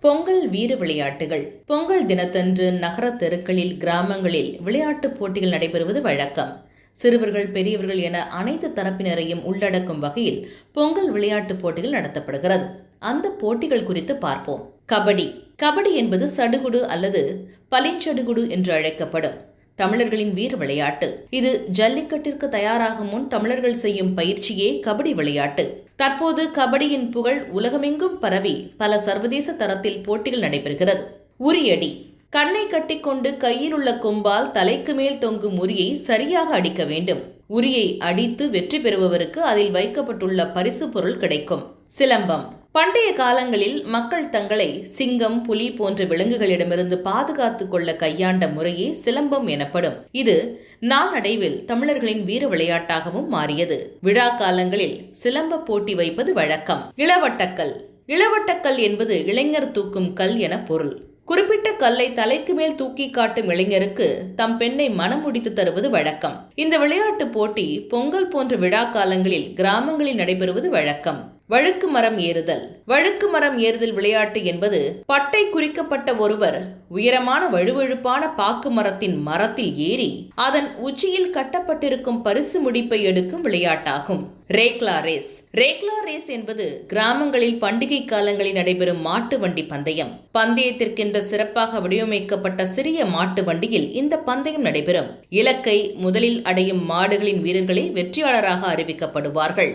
பொங்கல் வீர விளையாட்டுகள். பொங்கல் தினத்தன்று நகர தெருக்களில் கிராமங்களில் விளையாட்டுப் போட்டிகள் நடைபெறுவது வழக்கம். சிறுவர்கள் பெரியவர்கள் என அனைத்து தரப்பினரையும் உள்ளடக்கும் வகையில் பொங்கல் விளையாட்டுப் போட்டிகள் நடத்தப்படுகிறது. அந்த போட்டிகள் குறித்து பார்ப்போம். கபடி. கபடி என்பது சடுகுடு அல்லது பளிஞ்சடுகுடு என்று அழைக்கப்படும் தமிழர்களின் வீர விளையாட்டு. இது ஜல்லிக்கட்டிற்கு தயாராகும் முன் தமிழர்கள் செய்யும் பயிற்சியே கபடி விளையாட்டு. தற்போது கபடியின் புகழ் உலகமெங்கும் பரவி பல சர்வதேச தரத்தில் போட்டிகள் நடைபெறுகிறது. உரியடி கண்ணை கட்டிக்கொண்டு கையில் உள்ள கொம்பால் தலைக்கு மேல் தொங்கும் உரியை சரியாக அடிக்க வேண்டும். உரியை அடித்து வெற்றி பெறுபவருக்கு அதில் வைக்கப்பட்டுள்ள பரிசு பொருள் கிடைக்கும். சிலம்பம் பண்டைய காலங்களில் மக்கள் தங்களை சிங்கம் புலி போன்ற விலங்குகளிடமிருந்து பாதுகாத்து கொள்ள கையாண்ட முறையே சிலம்பம் எனப்படும். இது நாளடைவில் தமிழர்களின் வீர விளையாட்டாகவும் மாறியது. விழா காலங்களில் சிலம்ப போட்டி வைப்பது வழக்கம். இளவட்டக்கல். இளவட்டக்கல் என்பது இளைஞர் தூக்கும் கல் என பொருள். குறிப்பிட்ட கல்லை தலைக்கு மேல் தூக்கி காட்டும் இளைஞருக்கு தம் பெண்ணை மனம் முடித்து தருவது வழக்கம். இந்த விளையாட்டு போட்டி பொங்கல் போன்ற விழா காலங்களில் கிராமங்களில் நடைபெறுவது வழக்கம். வழுக்கு மரம் ஏறுதல். வழுக்கு மரம் ஏறுதல் விளையாட்டு என்பது பட்டை குறிக்கப்பட்ட ஒருவர் உயரமான வழுவழுப்பான பாக்கு மரத்தின் மரத்தில் ஏறி அதன் உச்சியில் கட்டப்பட்டிருக்கும் பரிசு முடிப்பை எடுக்கும் விளையாட்டாகும். ரேக்லா ரேஸ். ரேக்லா ரேஸ் என்பது கிராமங்களில் பண்டிகை காலங்களில் நடைபெறும் மாட்டு வண்டி பந்தயம். பந்தயத்திற்கென்ற சிறப்பாக வடிவமைக்கப்பட்ட சிறிய மாட்டு வண்டியில் இந்த பந்தயம் நடைபெறும். இலக்கை முதலில் அடையும் மாடுகளின் வீரர்களே வெற்றியாளராக அறிவிக்கப்படுவார்கள்.